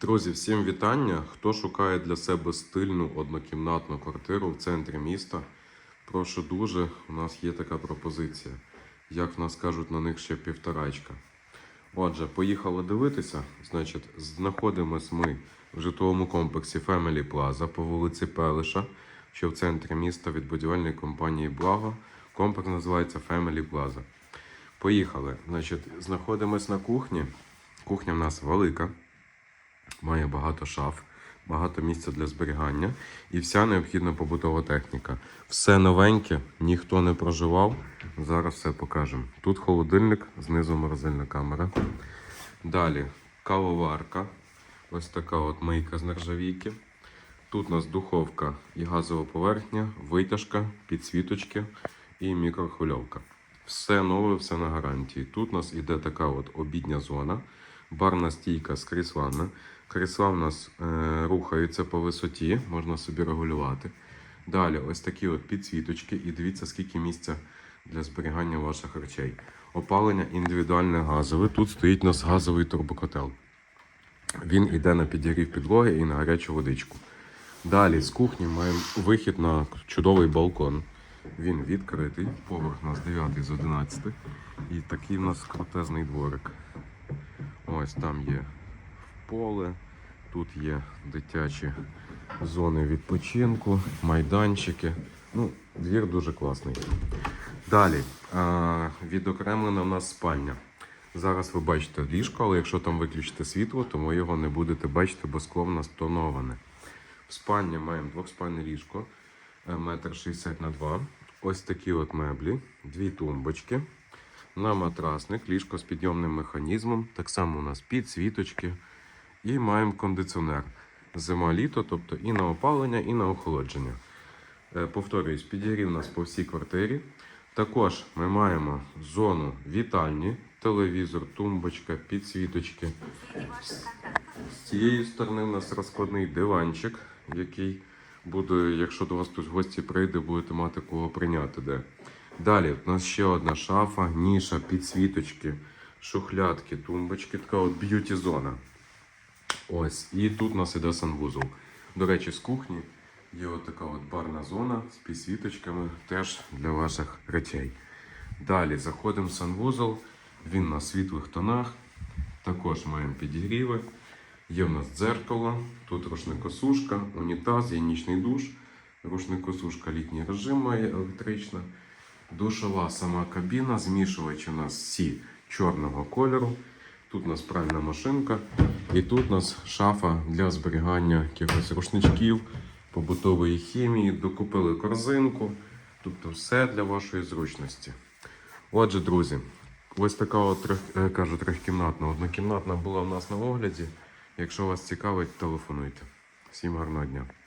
Друзі, всім вітання. Хто шукає для себе стильну однокімнатну квартиру в центрі міста, прошу дуже, у нас є така пропозиція. Як в нас кажуть, на них ще півторачка. Отже, поїхали дивитися. Значить, знаходимось ми в житловому комплексі Family Plaza по вулиці Пелиша, що в центрі міста від будівельної компанії Благо. Комплекс називається Family Plaza. Поїхали. Значить, знаходимось на кухні. Кухня в нас велика має багато шаф, багато місця для зберігання і вся необхідна побутова техніка. Все новеньке, ніхто не проживав. Зараз все покажемо. Тут холодильник, знизу морозильна камера. Далі кавоварка. Ось така от мийка з нержавійки. Тут у нас духовка і газова поверхня, витяжка, підсвіточки і мікрохвильовка. Все нове, все на гарантії. Тут у нас іде така от обідня зона, барна стійка з кріслами. Крісла в нас е, рухаються по висоті, можна собі регулювати. Далі ось такі от підсвіточки, і дивіться, скільки місця для зберігання ваших речей. Опалення індивідуальне газове. Тут стоїть у нас газовий турбокотел. Він йде на підігрів підлоги і на гарячу водичку. Далі з кухні маємо вихід на чудовий балкон. Він відкритий, поверх у нас 9 з 11. І такий у нас крутезний дворик. Ось там є поле, тут є дитячі зони відпочинку, майданчики. Ну, двір дуже класний. Далі відокремлена в нас спальня. Зараз ви бачите ліжко, але якщо там виключите світло, то ви його не будете бачити, бо скло в нас тоноване. В спальні маємо двохспальне ліжко, е, метр 60 на 2. Ось такі от меблі, дві тумбочки. На матрасник, ліжко з підйомним механізмом. Так само у нас підсвіточки. І маємо кондиціонер. Зима-літо, тобто і на опалення, і на охолодження. Е, Повторюсь, підігрів у нас по всій квартирі. Також ми маємо зону вітальні, телевізор, тумбочка, підсвіточки. З цієї сторони у нас розкладний диванчик, який буде, якщо до вас хтось гості прийде, будете мати кого прийняти де. Далі у нас ще одна шафа, ніша, підсвіточки, шухлядки, тумбочки, така от б'юті зона. Ось, і тут у нас іде санвузол. До речі, з кухні є от така от барна зона з підсвіточками теж для ваших речей. Далі заходимо в санвузол, він на світлих тонах. Також маємо підігріви. Є в нас дзеркало, тут рушникосушка, унітаз, є нічний душ, рушникосушка літній режим має електрична. Душова сама кабіна, змішувач у нас всі чорного кольору. Тут у нас пральна машинка, і тут у нас шафа для зберігання якихось рушничків, побутової хімії, докупили корзинку. Тобто все для вашої зручності. Отже, друзі, ось така от трьох, е, кажу, трьохкімнатна, однокімнатна була в нас на огляді. Якщо вас цікавить, телефонуйте. Всім гарного дня.